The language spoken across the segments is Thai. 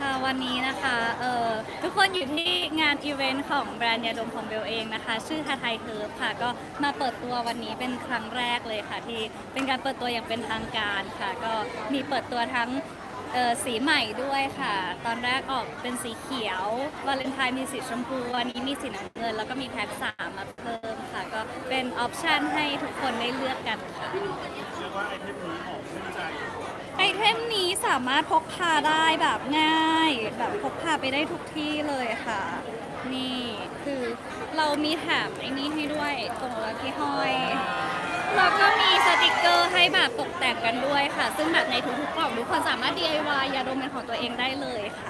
ค่ะวันนี้นะคะเอ่อทุกคนอยู่ที่งานอีเวนต์ของแบรนด์ยาดมของเบลเองนะคะ ชื่อทาไทยเฮิร์บค่ะ ก็มาเปิดตัววันนี้เป็นครั้งแรกเลยค่ะ ที่เป็นการเปิดตัวอย่างเป็นทางการค่ะ ก็มีเปิดตัวทั้งเอ่อสีใหม่ด้วยค่ะ ตอนแรกออกเป็นสีเขียววาเลนไทน์มีสีชมพูวันนี้มีสีน้ำเงิน แล้วก็มีแพ็คสามมาเพิ่มค่ะ ก็เป็นออปชันให้ทุกคนได้เลือกกันค่ะ เรียกว่าไอเทมนี้หอมชื่นใจ ไอเทมนี้สามารถพกพาได้แบบง่าย แบบพกพาไปได้ทุกที่เลยค่ะ นี่คือเรามีแถมไอ้นี้ให้ด้วยตรงรถที่ห้อย แล้วก็มีสติกเกอร์ให้แบบตกแต่งกันด้วยค่ะ ซึ่งแบบในทุกๆกล่องทุกคนสามารถ DIY ยาดมเป็นของตัวเองได้เลยค่ะ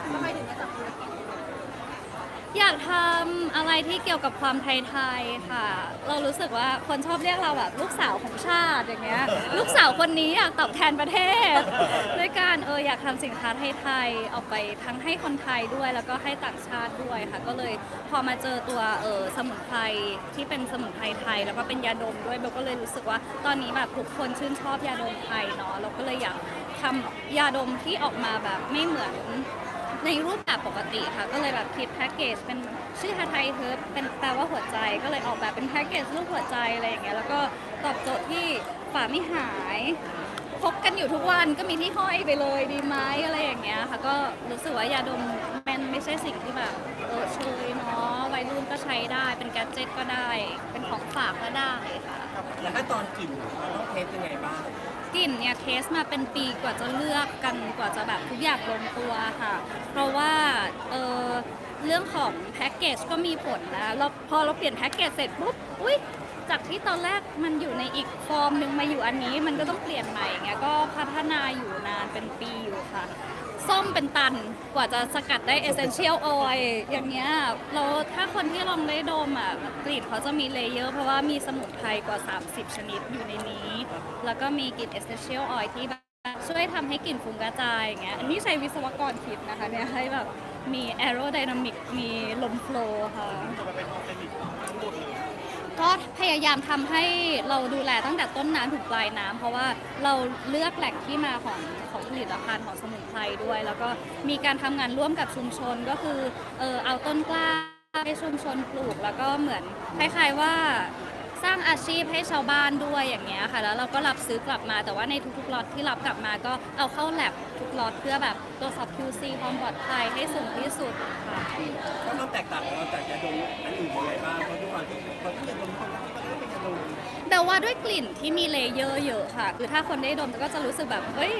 อยากทำอะไรที่เกี่ยวกับความไทยๆค่ะ เรารู้สึกว่าคนชอบเรียกเราแบบลูกสาวของชาติอย่างเงี้ย ลูกสาวคนนี้อยากตอบแทนประเทศ ด้วยการเอออยากทำสินค้าไทยๆออกไปทั้งให้คนไทยด้วย แล้วก็ให้ต่างชาติด้วยค่ะ ก็เลยพอมาเจอตัวเออสมุนไพรที่เป็นสมุนไพรไทย แล้วก็เป็นยาดมด้วยเบลก็เลยรู้สึกว่าตอนนี้แบบทุกคนชื่นชอบยาดมไทยเนาะเราก็เลยอยากทำยาดมที่ออกมาแบบไม่เหมือน ในรูปแบบปกติค่ะ ก็เลยแบบคิดแพ็กเกจเป็นชื่อฮาไทยเฮิร์บเป็นแปลว่าหัวใจก็เลยออกแบบเป็นแพ็กเกจรูปหัวใจอะไรอย่างเงี้ยแล้วก็ตอบโจทย์ที่ฝาไม่หายพกกันอยู่ทุกวันก็มีที่ห้อยไปเลยดีไหมอะไรอย่างเงี้ยค่ะ ก็รู้สึกว่ายาดมมันไม่ใช่สิ่งที่แบบเออเชยเนาะวัยรุ่นก็ใช้ได้เป็นแกดเจ็ตก็ได้ เป็นของฝากก็ได้ค่ะแล้วขั้นตอนกลิ่นเราต้องเทสยังไงบ้าง กิ่นเนี่ยเทสมาเป็นปีกว่าจะเลือกกันกว่าจะแบบทุกอย่างลงตัวค่ะ เพราะว่าเออเรื่องของแพ็กเกจก็มีผลนะเราพอเราเปลี่ยนแพ็กเกจเสร็จปุ๊บอุ้ยจากที่ตอนแรกมันอยู่ในอีกฟอร์มหนึ่งมาอยู่อันนี้มันก็ต้องเปลี่ยนใหม่เงี้ยก็พัฒนาอยู่นานเป็นปีอยู่ค่ะ ส้มเป็นตันกว่าจะสกัดได้ essential oil อย่างเงี้ยเราถ้าคนที่ลองได้ดมอะกลิ่นเขาจะมีเลเยอร์ เพราะว่ามีสมุนไพรกว่า 30 ชนิดอยู่ในนี้ แล้วก็มีกลิ่น essential oil ที่แบบช่วยทำให้กลิ่นฟุ้งกระจายอย่างเงี้ยอันนี้ใช้วิศวกรคิดนะคะเนี่ยให้แบบมี aerodynamic มีลมโฟล์ค่ะก็พยายามทำให้เราดูแลตั้งแต่ต้นน้ำถึงปลายน้ำเพราะว่าเราเลือกแหล่งที่มาของของผลิตภัณฑ์ของสมุน ไพรด้วย แล้วก็มีการทำงานร่วมกับชุมชนก็คือเออเอาต้นกล้าให้ชุมชนปลูก แล้วก็เหมือนคล้ายๆว่าสร้างอาชีพให้ชาวบ้านด้วยอย่างเงี้ยค่ะ แล้วเราก็รับซื้อกลับมาแต่ว่าในทุกๆล็อตที่รับกลับมาก็เอาเข้าแลบทุกล็อตเพื่อแบบตรวจสอบ QC ความปลอดภัยให้สูงที่สุดค่ะก็ต้องแตกต่างของเราจากยาดมอันอื่นยังไงบ้างเพราะทุกคนที่คนที่ยาดมคนที่ก็เป็นยาดมแต่ว่าด้วยกลิ่นที่มีเลเยอร์เยอะค่ะ คือถ้าคนได้ดมก็จะรู้สึกแบบเฮ้ย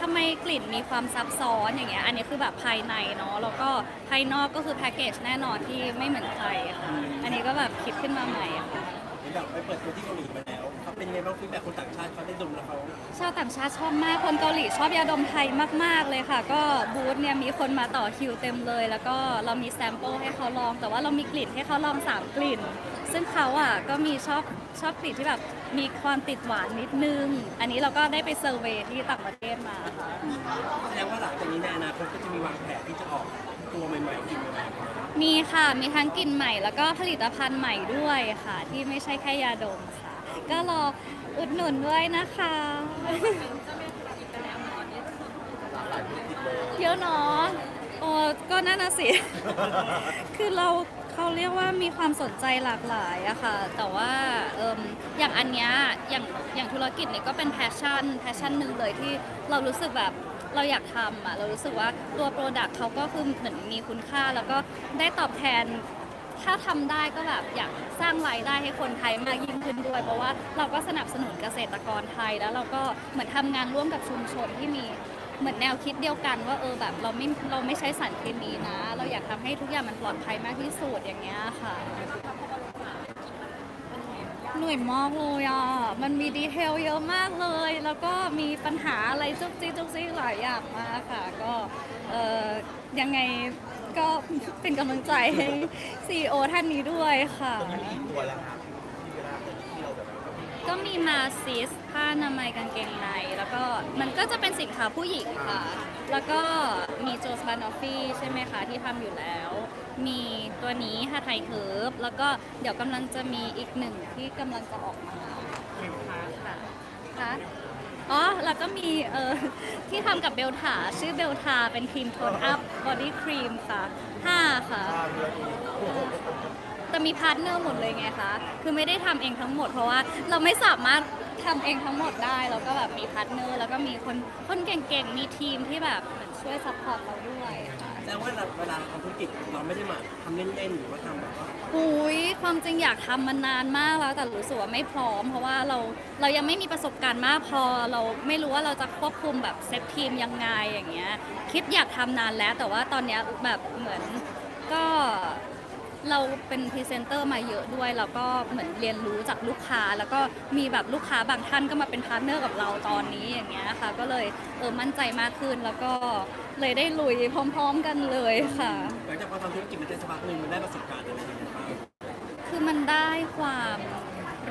ทำไมกลิ่นมีความซับซ้อนอย่างเงี้ยอันนี้คือแบบภายในเนาะแล้วก็ภายนอกก็คือแพ็กเกจแน่นอนที่ไม่เหมือนใครค่ะอันนี้ก็แบบคิดขึ้นมาใหม่อะค่ะอย่างไปเปิดตัวที่เกาหลีมาแล้วเขาเป็นยังไงบ้างฟีดแบ็กคนต่างชาติเขาได้ดมแล้วเขาชาวต่างชาติชอบมาก คนเกาหลีชอบยาดมไทยมาก ๆ เลยค่ะ ก็บูธเนี่ยมีคนมาต่อคิวเต็มเลย แล้วก็เรามีแซมเปิลให้เขาลอง แต่ว่าเรามีกลิ่นให้เขาลอง 3 กลิ่น ซึ่งเขาอะก็มีชอบชอบกลิ่นที่แบบ มีความติดหวานนิดนึง อันนี้เราก็ได้ไปเซอร์เวย์ที่ต่างประเทศมาค่ะ แสดงว่าหลังจากนี้ในอนาคตก็จะมีวางแผนที่จะออกตัวใหม่ๆกลิ่นใหม่ๆมีค่ะ มีทั้งกลิ่นใหม่แล้วก็ผลิตภัณฑ์ใหม่ด้วยค่ะ ที่ไม่ใช่แค่ยาดมค่ะ ก็รออุดหนุนด้วยนะคะ เยอะเนาะโอ้ก็นั่นน่ะสิ คือเรา เขาเรียกว่ามีความสนใจหลากหลายอะค่ะ แต่ว่าเอิ่มอย่างอันเนี้ยอย่างอย่างธุรกิจเนี่ยก็เป็นแพชชั่นแพชชั่นหนึ่งเลยที่เรารู้สึกแบบเราอยากทำอะเรารู้สึกว่าตัวโปรดักต์เขาก็คือเหมือนมีคุณค่า แล้วก็ได้ตอบแทน ถ้าทำได้ก็แบบอยากสร้างรายได้ให้คนไทยมากยิ่งขึ้นด้วย เพราะว่าเราก็สนับสนุนเกษตรกรไทยแล้วเราก็เหมือนทำงานร่วมกับชุมชนที่มี เหมือนแนวคิดเดียวกันว่าเออแบบเราไม่เราไม่ใช้สารเคมีนะ เราอยากทำให้ทุกอย่างมันปลอดภัยมากที่สุดอย่างเงี้ยค่ะหน่วยมากเลยอะ มันมีดีเทลเยอะมากเลย แล้วก็มีปัญหาอะไรจุกจิกจุกจิกหลายอย่างมากค่ะ ก็เออยังไงก็เป็นกำลังใจให้ซีโอท่านนี้ด้วยค่ะ ตัวแล้วครับที่เวลาที่เราแบบก็มีมาซิสผ้า อนามัยกางเกงใน แล้วก็มันก็จะเป็นสินค้าผู้หญิงค่ะ แล้วก็มีโจสบานอฟฟี่ใช่ไหมคะ ที่ทำอยู่แล้ว มีตัวนี้ฮาไทเคิร์ฟแล้วก็เดี๋ยวกำลังจะมีอีกหนึ่งที่กำลังจะออกมาค่ะค่ะอ๋อ แล้วก็มีเออที่ทำกับเบลถาชื่อเบลทาเป็นครีมโทนอัพบอดี้ครีมค่ะห้าค่ะ แต่มีพาร์ทเนอร์หมดเลยไงคะ คือไม่ได้ทำเองทั้งหมดเพราะว่าเราไม่สามารถ ทำเองทั้งหมดได้เราก็แบบมีพาร์ทเนอร์ แล้วก็มีคนคนเก่งๆ มีทีมที่แบบเหมือนช่วยซัพพอร์ตเราด้วยค่ะแสดงว่าเวลาเราทำธุรกิจเราไม่ได้มาทำเล่นๆหรือว่าทำแบบว่าอุยความจริงอยากทำมานานมากแล้วแต่รู้สึกว่าไม่พร้อม เพราะว่าเราเรายังไม่มีประสบการณ์มากพอ เราไม่รู้ว่าเราจะควบคุมแบบเซตทีมยังไงอย่างเงี้ยคิดอยากทำนานแล้ว แต่ว่าตอนเนี้ยแบบเหมือนก็ เราเป็นพรีเซนเตอร์มาเยอะด้วย แล้วก็เหมือนเรียนรู้จากลูกค้า แล้วก็มีแบบลูกค้าบางท่านก็มาเป็นพาร์ทเนอร์กับเราตอนนี้อย่างเงี้ยค่ะ ก็เลยเออมั่นใจมากขึ้นแล้วก็เลยได้ลุยพร้อม ๆ กันเลยค่ะ หลังจากพอทำธุรกิจมันได้สักพักหนึ่งมันได้ประสบการณ์อะไรอย่างเงี้ยบ้างคือมันได้ความ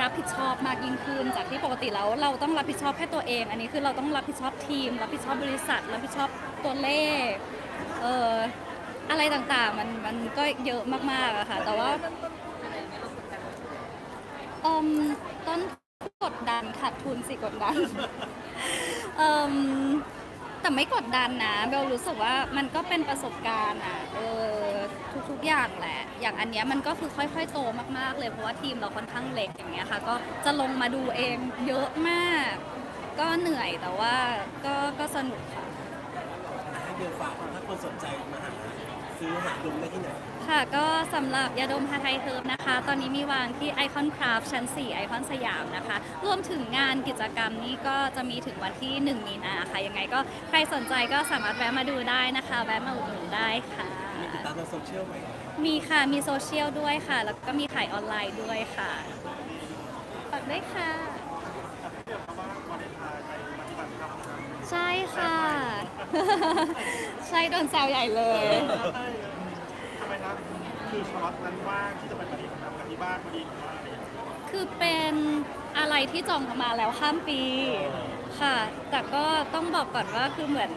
รับผิดชอบมากยิ่งขึ้นจากที่ปกติแล้วเราต้องรับผิดชอบแค่ตัวเอง อันนี้คือเราต้องรับผิดชอบทีม รับผิดชอบบริษัท รับผิดชอบตัวเลขเอ่อ อะไรต่างๆ มันมันก็เยอะมากๆอะค่ะ แต่ว่าอมต้นกดดันขาดทุนสิกดดันเอิ่มแต่ไม่กดดันนะเบลรู้สึกว่ามันก็เป็นประสบการณ์อะเออทุกๆอย่างแหละ อย่างอันเนี้ยมันก็คือค่อยๆโตมากๆ เลยเพราะว่าทีมเราค่อนข้างเล็กอย่างเงี้ยค่ะ ก็จะลงมาดูเองเยอะมาก ก็เหนื่อยแต่ว่าก็ก็สนุกค่ะ ให้เบลฝากถ้าคนสนใจมาหา ซื้อหาดมได้ที่ไหนค่ะก็สำหรับยาดมฮาไทยเทิร์ฟนะคะ ตอนนี้มีวางที่ไอคอนคราฟชั้น 4 ไอคอนสยามนะคะ รวมถึงงานกิจกรรมนี้ก็จะมีถึงวันที่ 1 มีนาค่ะ ยังไงก็ใครสนใจก็สามารถแวะมาดูได้นะคะ แวะมาอุดหนุนได้ค่ะ มีติดตามทางโซเชียลไหมมีค่ะมีโซเชียลด้วยค่ะ แล้วก็มีขายออนไลน์ด้วยค่ะฝากด้วยค่ะเดี๋ยวคำว่า ใช่ค่ะ ใช่โดนแซวใหญ่เลย ทำไมครับคือช็อตนั้นว่างที่จะไปปฏิบัติธรรมกันที่บ้านพอดีหรือว่าอะไรอย่างเงี้ยคือเป็นอะไรที่จองมาแล้วข้ามปีค่ะ แต่ก็ต้องบอกก่อนว่าคือเหมือน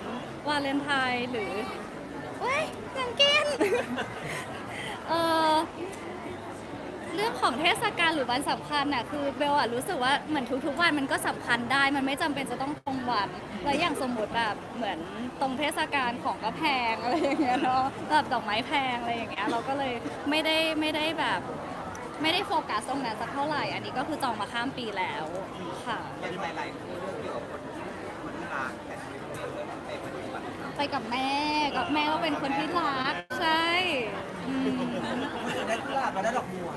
วาเลนไทน์หรือเว้ยยังกินเออ เรื่องของเทศกาลหรือวันสำคัญน่ะคือเบลอะรู้สึกว่าเหมือนทุกๆวันมันก็สำคัญได้ มันไม่จำเป็นจะต้องตรงวันแล้วอย่างสมมติแบบเหมือนตรงเทศกาลของก็แพงอะไรอย่างเงี้ยเนาะแบบดอกไม้แพงอะไรอย่างเงี้ยเราก็เลยไม่ได้ไม่ได้แบบ ไม่ได้โฟกัสตรงนั้นสักเท่าไหร่ อันนี้ก็คือจองมาข้ามปีแล้วค่ะย่างหลายๆคู่เรื่องเกี่ยวกับคนคนที่รักแต่ชีวิตเรื่องไปปฏิบัติธรรมไปกับแม่กับแม่ก็เป็นคนที่รักใช่อืม ได้กุหลาบมาได้ดอกบัว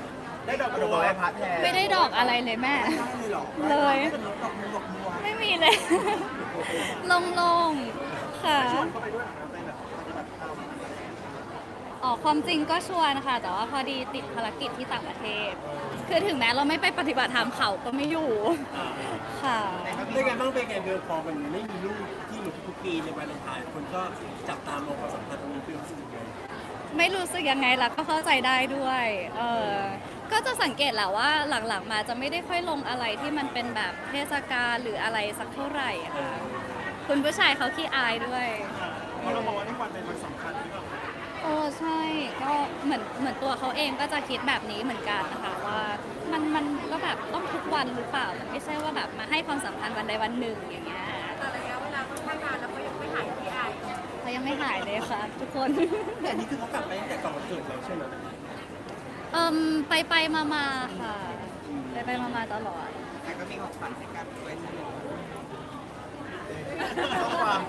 ได้ดอกดอกบัวบัวไหว้พระแทนไม่ได้ดอกอะไรเลยแม่ได้เลยเหรอเลย ดอกบัวดอกบัวไม่มีเลยลงๆ ค่ะก็ไปด้วยเหรอครับไปแบบปฏิบัติธรรมอ๋อความจริงก็ชวนค่ะ แต่ว่าพอดีติดภารกิจที่ต่างประเทศ คือถึงแม้เราไม่ไปปฏิบัติธรรมเขาก็ไม่อยู่ ค่ะ เป็นไงบ้างเป็นไงเบลพอมันไม่มีลูกที่อยู่ทุกๆปีในวันเลนไทน์คนก็จับตามองความสัมพันธ์ตรงนี้เป็นรู้สึกยังไงไม่รู้สึกยังไงล่ะก็เข้าใจได้ด้วย เออ ก็จะสังเกตแหละว่าหลังๆ มาจะไม่ได้ค่อยลงอะไรที่มันเป็นแบบเทศกาลหรืออะไรสักเท่าไหร่ค่ะคุณผู้ชายเขาขี้อายด้วย เพราะเรามองว่าทุกวันเป็นวันสำคัญที่แบบโอ้ใช่ก็เหมือนเหมือนตัวเขาเองก็จะคิดแบบนี้เหมือนกันนะคะว่ามันมันก็แบบต้องทุกวันหรือเปล่ามันไม่ใช่ว่าแบบมาให้ความสำคัญวันใดวันหนึ่งอย่างเงี้ยแต่ระยะเวลาค่อนข้างนานแล้วก็ยังไม่หายที่อายเขายังไม่หายเลยค่ะ ทุกคน แต่อันนี้คือเขากลับไปตั้งแต่ก่อนวันเกิดเราใช่ไหม เอิมไปไปมามาค่ะ ไปไปมามาตลอด แต่ก็มีของขวัญให้กันด้วยใช่ไหมข้อความ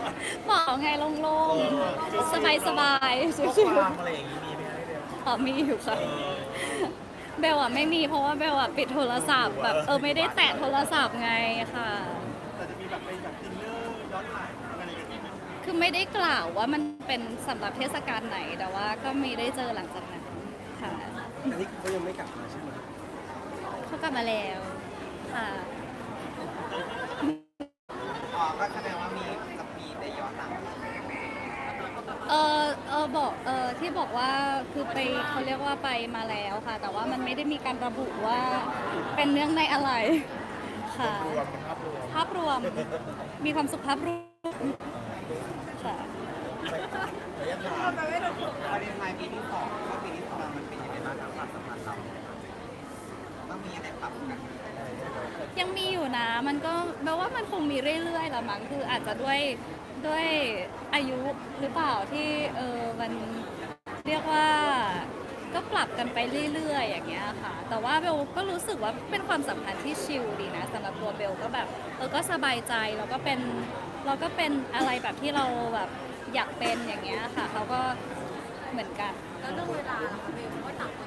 บอกไงโล่งๆ สบายสบายๆข้อชิวความอะไรอย่างนี้มีไหมครับพี่เบลๆอ๋อมีอยู่ค่ะ เบลอะไม่มีเพราะว่าเบลอะปิดโทรศัพท์แบบเออไม่ได้แตะโทรศัพท์ไงค่ะ แต่จะมีแบบไปแบบดินเนอร์ย้อนหลังอะไรอย่างเงี้ยคือไม่ได้กล่าวว่ามันเป็นสำหรับเทศกาลไหนแต่ว่าก็มีได้เจอหลังจากนั้นค่ะ อันนี้เขายังไม่กลับมาใช่ไหมเขากลับมาแล้วค่ะอ๋อก็แสดงว่ามีจะมีได้ย้อนหลังเออเออบอกเออที่บอกว่าคือไปเขาเรียกว่าไปมาแล้วค่ะ แต่ว่ามันไม่ได้มีการระบุว่าเป็นเนื่องในอะไรค่ะรวมเป็นภาพรวมภาพรวมมีความสุขภาพรวมค่ะระยะทางวาเลนไทน์ปีที่สอง ต้องมีอะไรปรับกันยังมีอยู่นะ มันก็แปลว่ามันคงมีเรื่อยๆละมั้งคืออาจจะด้วยด้วยอายุหรือเปล่าที่เออมันเรียกว่าก็ปรับกันไปเรื่อยๆ อย่างเงี้ยค่ะ แต่ว่าเบลก็รู้สึกว่าเป็นความสัมพันธ์ที่ชิลดีนะสำหรับตัวเบลก็แบบเออก็สบายใจแล้วก็เป็นเราก็เป็นอะไรแบบที่เราแบบอยากเป็นอย่างเงี้ยค่ะเขาก็เหมือนกัน แล้วเรื่องเวลาเราเบลก็ต่างคนต่างงาน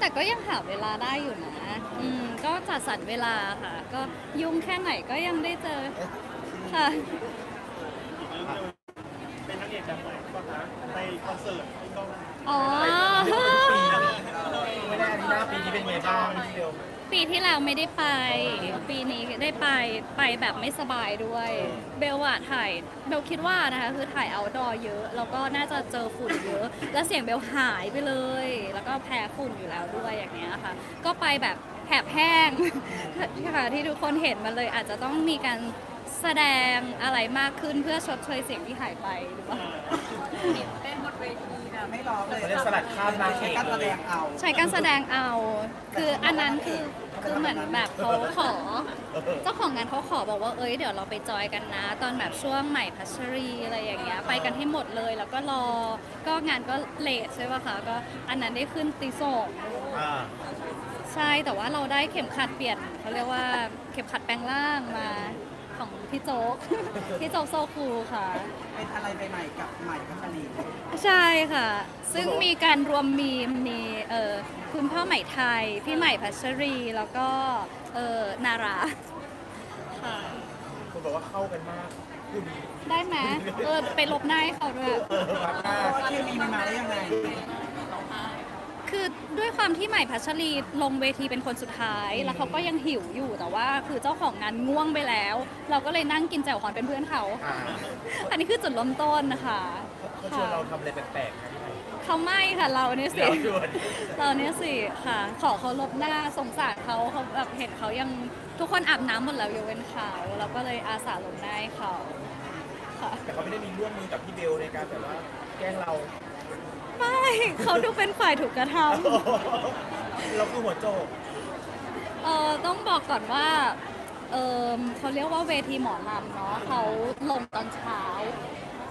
แต่ก็ยังหาเวลาได้อยู่นะอืมก็จัดสรรเวลาค่ะ ก็ยุ่งแค่ไหนก็ยังได้เจอค่ะอีกเรื่องหนึงเป็นนักเอกแบบไหนบ้างคะในคอนเสิร์ตที่ต้องอ๋อไม่ได้หน้าปีนี้เป็นไงบ้างพี่เบล ปีที่แล้วไม่ได้ไป ปีนี้ได้ไปไปแบบไม่สบายด้วย เบลอะถ่ายเบลคิดว่านะคะคือถ่ายเอาดอเยอะแล้วก็น่าจะเจอฝุ่นเยอะ แล้วเสียงเบลหายไปเลย แล้วก็แพ้ฝุ่นอยู่แล้วด้วยอย่างเงี้ยค่ะ ก็ไปแบบแหบแห้งค่ะที่ทุกคนเห็นมาเลยอาจจะต้องมีการแสดงอะไรมากขึ้นเพื่อชดเชยเสียงที่หายไปหรือเปล่าเต้นบนเวทีแบบ ไม่ร้องเลยเขาเรียกสลัดข้ามนางเอกการแสเลดยงเอา ใช้การแสดงเอา คืออันนั้นคือคือเหมือนแบบเขาขอ เจ้าของงานเขาขอบอกว่าเอ้ยเดี๋ยวเราไปจอยกันนะ ตอนแบบช่วงใหม่พัชรีอะไรอย่างเงี้ยไปกันให้หมดเลย แล้วก็รอก็งานก็เลทใช่ป่ะคะก็อันนั้นได้ขึ้นตีสองอ่าใช่แต่ว่าเราได้เข็มขัดเปลี่ยนเขาเรียกว่าเข็มขัดแปลงร่างมา ของพี่โจ๊ก พี่โจ๊กโซคูค่ะ เป็นอะไรใหม่ๆกับใหม่พัชรีใช่ค่ะ ซึ่งมีการรวมมีมมีเอ่อคุณพ่อใหม่ไทย พี่ใหม่พัชรีแล้วก็เอ่อนาราค่ะคุณบอกว่าเข้ากันมากคุณได้ไหมเออไปลบหน้าให้เขาด้วย เออรักมากเคมีมันมาได้ยังไง คือด้วยความที่ใหม่พัชรีลงเวทีเป็นคนสุดท้าย แล้วเขาก็ยังหิวอยู่แต่ว่าคือเจ้าของงานง่วงไปแล้ว เราก็เลยนั่งกินแจ่วฮอนเป็นเพื่อนเขา อ่าอันนี้คือจุดเริ่มต้นนะคะเขาชวนเราทำอะไรแปลกๆนะพี่ไผ่เขาไม่ค่ะเราเนี่ยสิเดี๋ยวชวนเราเนี่ยสิค่ะ ขอเขาลบหน้าสงสารเขาเขาแบบเห็นเขายังทุกคนอาบน้ำหมดแล้วยกเว้นเขาเราก็เลยอาสาลบหน้าให้เขาค่ะ แต่เขาไม่ได้มีร่วมมือกับพี่เบลในการแบบว่าแกล้งเรา ไม่เขาดูเป็นฝ่ายถูกกระทเราคือหัวโจกำเออต้องบอกก่อนว่าเออเขาเรียกว่าเวทีหมอลำเนาะเขาลงตอนเช้า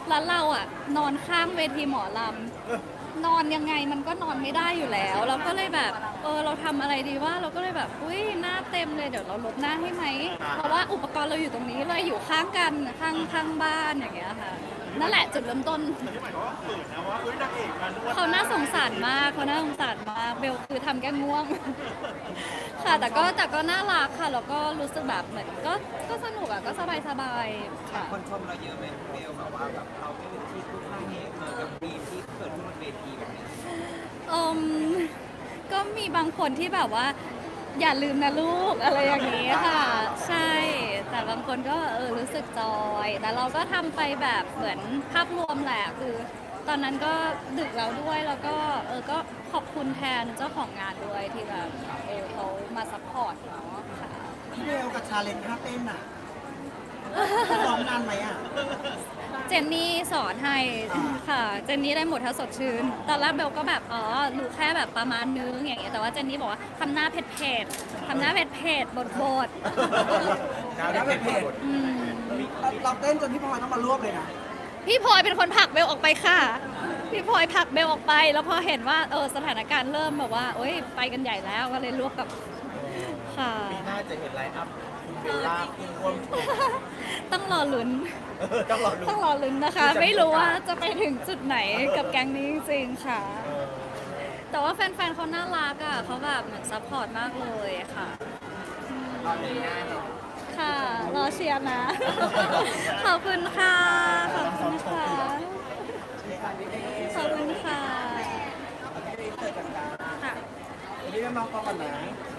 แล้วเราอะ นอนข้างเวทีหมอลำนอนยังไงมันก็นอนไม่ได้อยู่แล้ว เราก็เลยแบบ เออเราทำอะไรดีว่า เราก็เลยแบบอุ้ยหน้าเต็มเลยเดี๋ยวเราลบหน้าให้ไหมอ่าเพราะว่าอุปกรณ์เราอยู่ตรงนี้เลยอยู่ข้างกันข้างข้างบ้านอย่างเงี้ยค่ะ นั่นแหละจุดเริ่มต้น แต่ที่หมายความว่าเขินนะว่าเฮ้ยนางเอกมานวดเขาน่าสงสารมากเขาน่าสงสารมาก เบลคือทำแก้ง่วง ค่ะ แต่ก็แต่ก็น่ารักค่ะ แล้วก็รู้สึกแบบเหมือนก็ก็สนุกอะก็สบายสบายๆค่ะ คนชมเราเยอะไหมเบลแบบว่าแบบเราไม่เป็นที่พูดข้างเอกเหมือนกับบีมที่เกิดขึ้นบนเวทีแบบนี้อืมก็มีบางคนที่แบบว่า อย่าลืมนะลูกอะไรอย่างนี้ค่ะ ใช่ แต่บางคนก็เออรู้สึกจอย แต่เราก็ทำไปแบบเหมือนภาพรวมแหละคือ ตอนนั้นก็ดึกแล้วด้วยแล้วก็เออก็ขอบคุณแทนเจ้าของงานด้วยที่แบบเออเขามาซัพพอร์ตเนาะค่ะพี่เบลกับชาเลนจ์ท่าเต้นอะร้องนานไหมอะ เจนนี่สอนให้ค่ะ เจนนี่ได้หมดถ้าสดชื่น ตอนแรกเบลก็แบบอ๋อรู้แค่แบบประมาณนึงอย่างเงี้ยแต่ว่าเจนนี่บอกว่าทำหน้าเผ็ดเผ็ดๆทำหน้าเผ็ดเผ็ดบดบดน้ำได้เป็นเพจๆอืมเราเราเต้นจนพี่พลอยต้องมารวบเลยนะพี่พลอยเป็นคนผลักเบลออกไปค่ะ พี่พลอยผลักเบลออกไป แล้วพอเห็นว่าเออสถานการณ์เริ่มแบบว่าเอ้ยไปกันใหญ่แล้วก็เลยรวบกับค่ะ ปีหน้าจะเห็นไลน์อัพคุณเบลล่าคุณร่วมโชว์ต้องรอลุ้นเออ ต้องรอดูต้องรอลุ้นนะคะคือจะไม่รู้ว่าจะไปถึงจุดไหนกับแก๊งนี้จริงๆค่ะเออแต่ว่าแฟนๆเขาน่ารักอะเขาแบบเหมือนซัพพอร์ตมากเลยค่ะ ตอนนี้หน้าเนาะค่ะ รอเชียร์นะ ขอบคุณค่ะ ขอบคุณค่ะ ขอบคุณค่ะเกิดกันดาค่ะ วันนี้น้องๆก่อนนะค